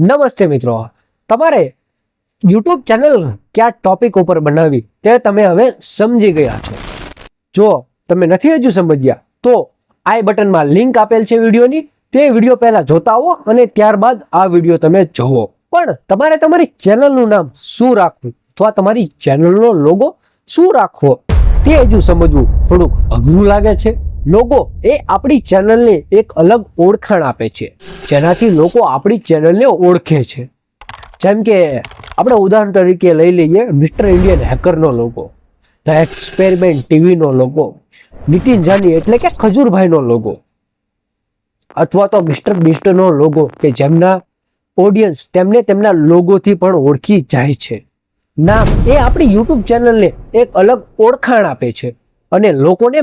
નમસ્તે મિત્રો. તમારે યુટ્યુબ ચેનલ કયા ટોપિક ઉપર બનાવવી તે તમે હવે સમજી ગયા છો. જો તમે નથી હજુ સમજ્યા, તો આઈ બટનમાં લિંક આપેલ છે વિડીયોની. તે વીડિયો પહેલાં જોતા આવો અને ત્યારબાદ આ વીડિયો તમે જોવો પણ તમારે તમારી ચેનલનું નામ શું રાખવું? અથવા તમારી ચેનલનો લોગો શું રાખવો? તે હજુ સમજવું થોડુંક અઘરું લાગે છે. લોગો એ આપણી ચેનલને એક અલગ ઓળખાણ આપે છે. જેનાથી લોકો આપણી ચેનલને ઓળખે છે. જેમ કે આપણે ઉદાહરણ તરીકે લઈ લઈએ મિસ્ટર ઇન્ડિયન હેકરનો લોગો, ધ એક્સપેરિમેન્ટ ટીવીનો લોગો, નીતિન જાની એટલે કે ખજૂરભાઈનો લોગો, અથવા તો મિસ્ટર બિસ્ટનો લોગો કે જેમના ઓડિયન્સ તેમને તેમના લોગોથી પણ ઓળખી જાય છે. નામ એ આપણી યુટ્યુબ ચેનલને એક અલગ ઓળખાણ આપે છે અને લોકોને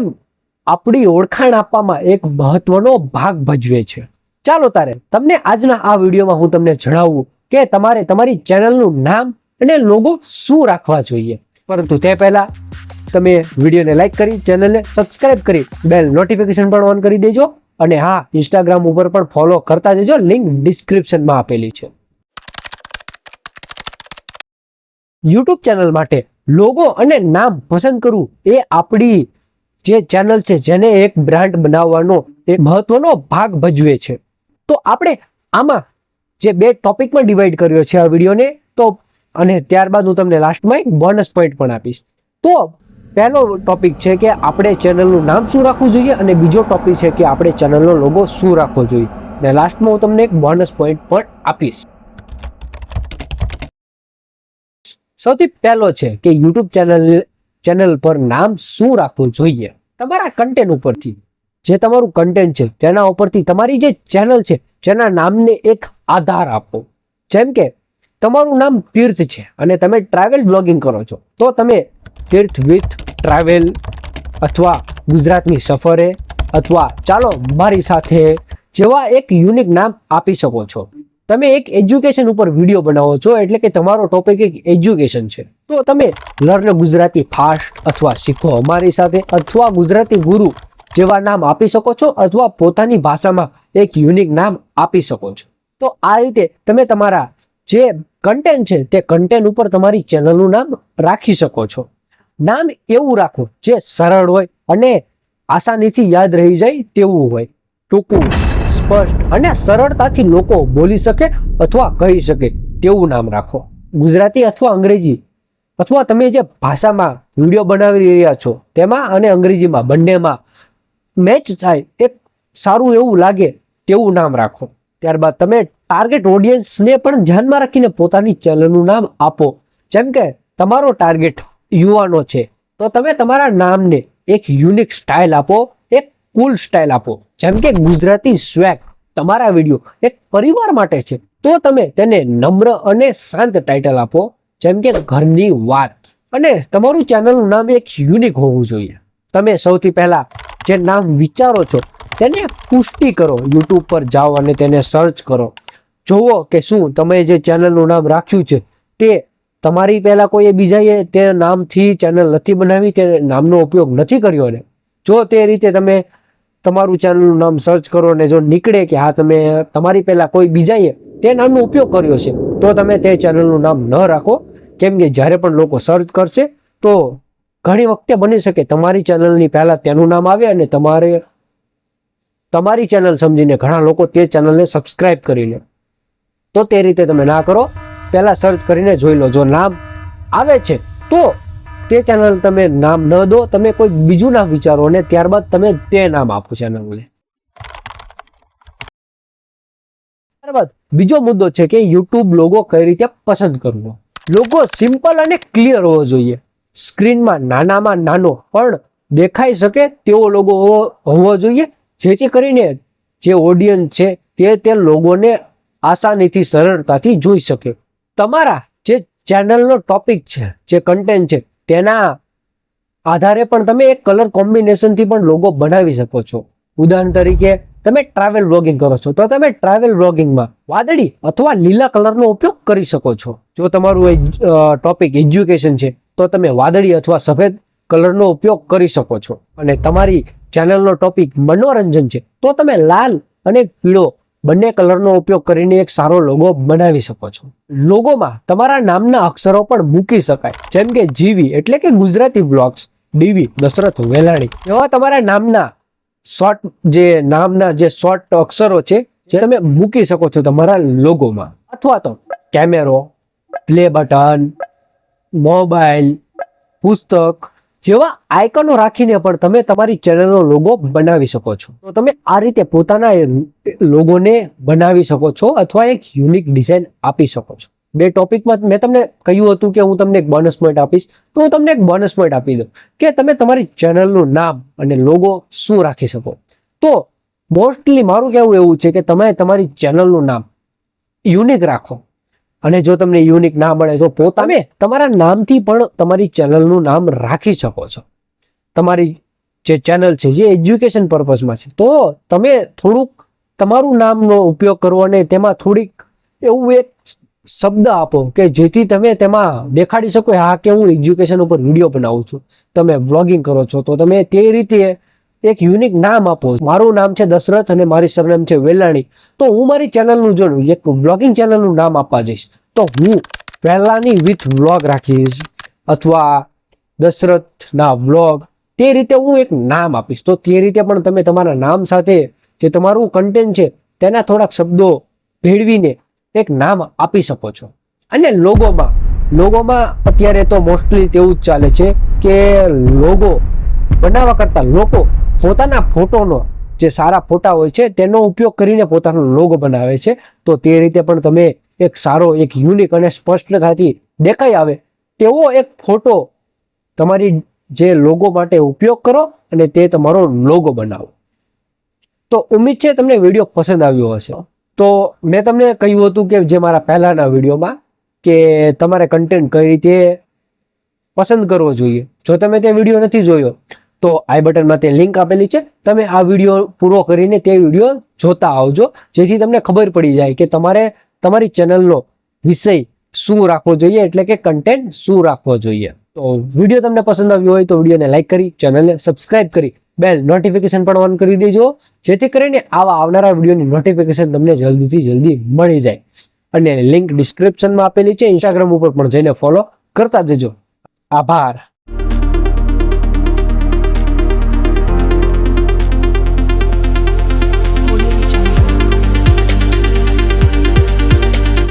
આપણી ઓળખાણ આપવામાં એક મહત્વનો ભાગ ભજવે છે. ચાલો તારે, તમને આજના આ વિડીયોમાં હું તમને જણાવું કે તમારે તમારી ચેનલનું નામ અને લોગો શું રાખવા જોઈએ. પરંતુ તે પહેલા તમે વિડીયોને લાઈક કરી, ચેનલને સબસ્ક્રાઇબ કરી બેલ નોટિફિકેશન પણ ઓન કરી દેજો અને હા ઇન્સ્ટાગ્રામ ઉપર પણ ફોલો કરતા જજો લિંક ડિસ્ક્રિપ્શનમાં આપેલી છે. યુટ્યુબ ચેનલ માટે લોગો અને નામ પસંદ કરવું એ આપણી જે ચેનલ છે, જેને એક બ્રાન્ડ બનાવવાનો એક મહત્વનો ભાગ ભજવે છે. તો આપણે આમાં જે બે ટોપિકમાં ડિવાઈડ કર્યો છે આ વિડીયોને, તો અને ત્યારબાદ હું તમને લાસ્ટમાં એક બોનસ પોઈન્ટ પણ આપીશ. તો પહેલો ટોપિક છે કે આપણે ચેનલનું નામ શું રાખવું જોઈએ અને બીજો ટોપિક છે કે આપણે ચેનલનો લોગો શું રાખવો જોઈએ. અને લાસ્ટમાં હું તમને એક બોનસ પોઈન્ટ પણ આપીશ. સૌથી પહેલો છે કે યુટ્યુબ ચેનલ ચેનલ પર નામ શું રાખવું જોઈએ? તમારા કન્ટેન્ટ ઉપરથી. જે તમારું કન્ટેન્ટ છે, તેના ઉપરથી તમારી જે ચેનલ છે, જેના નામને એક આધાર આપો. જેમ કે, તમારું નામ તીર્થ છે અને તમે ટ્રાવેલ બ્લોગિંગ કરો છો, તો તમે તીર્થ વિથ ટ્રાવેલ અથવા ગુજરાતની સફરે અથવા ચાલો મારી સાથે જેવા એક યુનિક નામ આપી શકો છો. તમે એક એજ્યુકેશન ઉપર વીડિયો બનાવો છો, એટલે કે તમારો ટોપિક એક એજ્યુકેશન છે. તો તમે લર્ન ગુજરાતી ફાસ્ટ અથવા શીખો અમારી સાથે, અથવા ગુજરાતી ગુરુ જેવા નામ આપી શકો છો, અથવા પોતાની ભાષામાં એક યુનિક નામ આપી શકો છો. તો આ રીતે તમે તમારા જે કન્ટેન્ટ છે, તે કન્ટેન્ટ ઉપર તમારી ચેનલનું નામ રાખી શકો છો. નામ એવું રાખો જે સરળ હોય અને આસાનીથી યાદ રહી જાય તેવું હોય. ટૂંકું. સ્પષ્ટ અને સરળતાથી લોકો બોલી શકે અથવા કહી શકે તેવું નામ રાખો. ગુજરાતી અથવા અંગ્રેજી અથવા તમે જે ભાષામાં વીડિયો બનાવી રહ્યા છો તેમાં અને અંગ્રેજીમાં બંનેમાં મેચ થાય એક સારું એવું લાગે તેવું નામ રાખો. ત્યારબાદ તમે ટાર્ગેટ ઓડિયન્સને પણ ધ્યાનમાં રાખીને પોતાની ચેનલનું નામ આપો. જેમ કે તમારો ટાર્ગેટ યુવાનો છે. તો તમે તમારા નામને એક યુનિક સ્ટાઇલ આપો કુલ સ્ટાઇલ આપો. જેમ કે ગુજરાતી સ્વેગ તમારા વીડિયો એક પરિવાર માટે છે, તો તમે તેને નમ્ર અને શાંત ટાઇટલ આપો. જેમ કે ઘરની વાત. અને તમારું ચેનલનું નામ એક યુનિક હોવું જોઈએ. તમે સૌથી પહેલા જે નામ વિચારો છો, તેને પુષ્ટિ કરો. યુટ્યુબ પર જાઓ અને તેને સર્ચ કરો. જુઓ કે શું તમે જે ચેનલનું નામ રાખ્યું છે, તે તમારી પહેલાં કોઈએ બીજાએ તે નામથી ચેનલ નથી બનાવી, તે નામનો ઉપયોગ નથી કર્યો ને જો તે રીતે તમે તમારું ચેનલનું નામ સર્ચ કરો અને જો નીકળે કે હા તમે તમારી પહેલા કોઈ બીજાએ તે નામનો ઉપયોગ કર્યો છે, તો તમે તે ચેનલનું નામ ન રાખો. કેમ કે જ્યારે પણ લોકો સર્ચ કરશે, તો ઘણી વખતે બની શકે તમારી ચેનલની પહેલાં તેનું નામ આવે અને તમારે તમારી ચેનલ સમજીને ઘણા લોકો તે ચેનલને સબસ્ક્રાઈબ કરી લે તો તે રીતે તમે ના કરો. પહેલાં સર્ચ કરીને જોઈ લો જો નામ આવે છે, તો તે ચેનલ તમે નામ ન દો, તમે કોઈ બીજું નામ વિચારો અને ત્યારબાદ તમે તે નામ આપો ચેનલને ત્યારબાદ બીજો મુદ્દો છે કે યુટ્યુબ લોગો કઈ રીતે પસંદ કરવો? લોગો સિમ્પલ અને ક્લિયર હોવો જોઈએ. સ્ક્રીનમાં નાનામાં નાનો પણ દેખાઈ શકે તેવો લોગો હોવો જોઈએ, જેથી કરીને જે ઓડિયન્સ છે તે તે લોગોને આસાનીથી સરળતાથી જોઈ શકે. તમારા જે ચેનલનો ટોપિક છે, જે કન્ટેન્ટ છે તેના આધારે પણ તમે એક કલર કોમ્બિનેશનથી પણ લોગો બનાવી શકો છો. ઉદાહરણ તરીકે, તમે ટ્રાવેલ વ્લોગિંગ કરો છો, તો તમે ટ્રાવેલ વ્લોગિંગમાં વાદળી અથવા લીલા કલરનો ઉપયોગ કરી શકો છો. જો તમારું ટોપિક એજ્યુકેશન છે, તો તમે વાદળી અથવા સફેદ કલરનો ઉપયોગ કરી શકો છો. અને તમારી ચેનલનો ટોપિક મનોરંજન છે, તો તમે લાલ અને પીળો બંને કલરનો ઉપયોગ કરીને એક સારો લોગો બનાવી શકો છો. લોગોમાં તમારા નામના અક્ષરો પણ મૂકી શકાય. જેમ કે જીવી એટલે કે Gujarati blogs D V Dasharath, Velani. એવા તમારા નામના શોર્ટ જે નામના જે શોર્ટ અક્ષરો છે, જે તમે મૂકી શકો છો તમારા લોગોમાં અથવા તો કેમેરો પ્લે બટન મોબાઈલ પુસ્તક જેવા આઇકનો રાખીને પણ તમે તમારી ચેનલનો લોગો બનાવી શકો છો. તો તમે આ રીતે પોતાના લોગોને બનાવી શકો છો અથવા એક યુનિક ડિઝાઇન આપી શકો છો. બે ટોપિકમાં મેં તમને કહ્યું હતું કે હું તમને એક બોનસ પોઈન્ટ આપીશ. તો હું તમને એક બોનસ પોઈન્ટ આપી દઉં કે તમે તમારી ચેનલનું નામ અને લોગો શું રાખી શકો. તો મોસ્ટલી મારું કહેવું એવું છે કે તમે તમારી ચેનલનું નામ યુનિક રાખો. અને જો તમને યુનિક ના મળે તો પોતાને તમારા નામથી પણ તમારી ચેનલનું નામ રાખી શકો છો. તમારી જે ચેનલ છે, જે એજ્યુકેશન પર્પઝમાં છે. તો તમે થોડુંક તમારું નામનો ઉપયોગ કરો અને તેમાં થોડીક એવું એક શબ્દ આપો કે જેથી તમે તેમાં દેખાડી શકો હા, કે હું એજ્યુકેશન ઉપર વીડિયો બનાવું છું. તમે વ્લોગિંગ કરો છો, તો તમે તે રીતે એક યુનિક નામ આપો. મારું નામ છે દશરથ અને મારી સરનામ છે વેલાણી. તો હું મારી ચેનલનું જો એક વ્લોગિંગ ચેનલનું નામ આપવા જઈશ. તો હું વેલાની વિથ વ્લોગ રાખીશ અથવા દશરથના વ્લોગ તે રીતે હું એક નામ આપીશ. તો તે રીતે પણ તમે તમારા નામ સાથે જે તમારું કન્ટેન્ટ છે, તેના થોડાક શબ્દો ભેળવીને એક નામ આપી શકો છો. અને લોગોમાં લોગોમાં અત્યારે તો મોસ્ટલી તેવું જ ચાલે છે કે લોગો બનાવવા કરતાં લોકો પોતાના ફોટોનો જે સારા ફોટા હોય છે, તેનો ઉપયોગ કરીને પોતાનો લોગો બનાવે છે. તો તે રીતે પણ તમે એક સારો, એક યુનિક અને સ્પષ્ટતાથી દેખાઈ આવે તેવો એક ફોટો તમારી જે લોગો માટે ઉપયોગ કરો અને તે તમારો લોગો બનાવો. તો ઉમ્મીદ છે તમને વીડિયો પસંદ આવ્યો હશે. તો મેં તમને કહ્યું હતું કે જે મારા પહેલાંના વિડીયોમાં કે તમારે કન્ટેન્ટ કઈ રીતે પસંદ કરવો જોઈએ. જો તમે તે વીડિયો નથી જોયો તો આઈ બટનમાં તે લિંક આપેલી છે. તમે આ વીડિયો પૂરો કરીને તે વીડિયો જોતા આવજો. જેથી તમને ખબર પડી જાય કે તમારે તમારી ચેનલનો વિષય શું રાખવો જોઈએ એટલે કે કન્ટેન્ટ શું રાખવો જોઈએ. તો વીડિયો તમને પસંદ આવ્યો હોય તો વિડીયોને લાઇક કરી, ચેનલને સબસ્ક્રાઇબ કરી બેલ નોટિફિકેશન પણ ઓન કરી દેજો. જેથી કરીને આવા આવનારા વિડીયોની નોટિફિકેશન તમને જલ્દીથી જલ્દી મળી જાય. અને લિંક ડિસ્ક્રિપ્શનમાં આપેલી છે. ઇન્સ્ટાગ્રામ ઉપર પણ જઈને ફોલો કરતા જજો. આભાર.